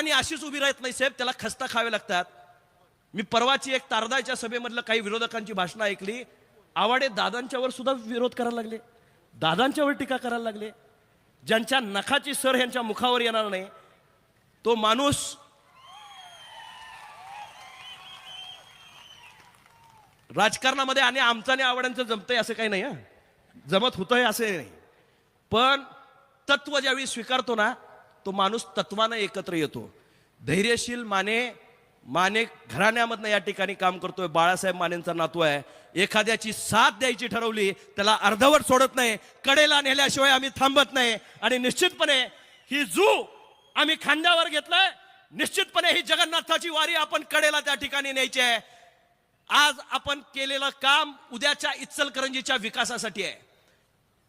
आणि अशीच उभी राहत नाही साहेब त्याला खस्ता खावे लागतात. मी परवाची एक तारदाच्या सभेमधलं काही विरोधकांची भाषणं ऐकली. आवाडे दादांच्यावर सुद्धा विरोध करायला लागले. दादांच्यावर टीका करायला लागले. ज्यांच्या नखाची सर ह्यांच्या मुखावर येणार नाही तो माणूस राजकारणामध्ये आणि आमचं आणि आवडांचं जमतंय असं काही नाही जमत होतंय असं नाही. पण तत्व ज्यावेळी स्वीकारतो ना तो माणूस तत्वानं एकत्र येतो. धैर्यशील माने माने घराण्यामधनं या ठिकाणी काम करतोय बाळासाहेब मानेंचा नातू आहे. एखाद्याची साथ द्यायची ठरवली त्याला अर्धवट सोडत नाही कडेला नेल्याशिवाय आम्ही थांबत नाही. आणि निश्चितपणे ही जू आम्ही खांद्यावर घेतलाय निश्चितपणे ही जगन्नाथाची वारी आपण कडेला त्या ठिकाणी न्यायची आहे. आज आपण केलेलं काम उद्याच्या इचलकरंजीच्या विकासासाठी आहे.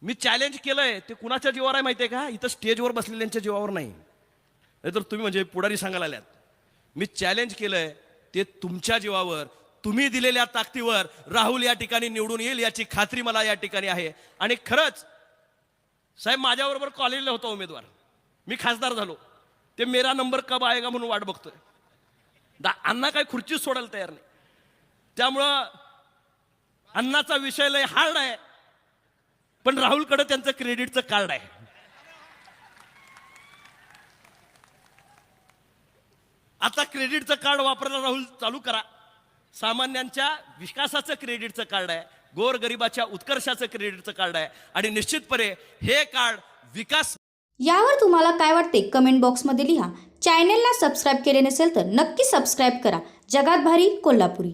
मी चॅलेंज केलंय ते कुणाच्या जीवावर आहे माहिती आहे का? इथं स्टेजवर बसलेल्यांच्या जीवावर नाही. नाही तर तुम्ही म्हणजे पुढारी सांगायला आल्यात. मी चॅलेंज केलंय ते तुमच्या जीवावर तुम्ही दिलेल्या ताकदीवर राहुल या ठिकाणी निवडून येईल याची खात्री मला या ठिकाणी आहे. आणि खरंच साहेब माझ्याबरोबर कॉलेजला होता उमेदवार. मी खासदार झालो. ते मेरा नंबर कब आएगा म्हणून वाट बघतोय. दा अण्णा काय खुर्चीच सोडायला तयार नाही. त्यामुळं अण्णाचा विषय लय हार्ड आहे. पण राहुलकडे त्यांचं क्रेडिटचं कार्ड आहे. आता क्रेडिटचं कार्ड वापरायला राहुल चालू करा. सामान्यांच्या विकासाचं क्रेडिटचं कार्ड आहे. गोरगरिबाच्या उत्कर्षाचं क्रेडिटचं कार्ड आहे. आणि निश्चितपणे हे कार्ड विकास यावर तुम्हाला काय वाटते कमेंट बॉक्समध्ये लिहा. चॅनेलला सबस्क्राईब केले नसेल तर नक्की सबस्क्राईब करा. जगात भारी कोल्हापुरी.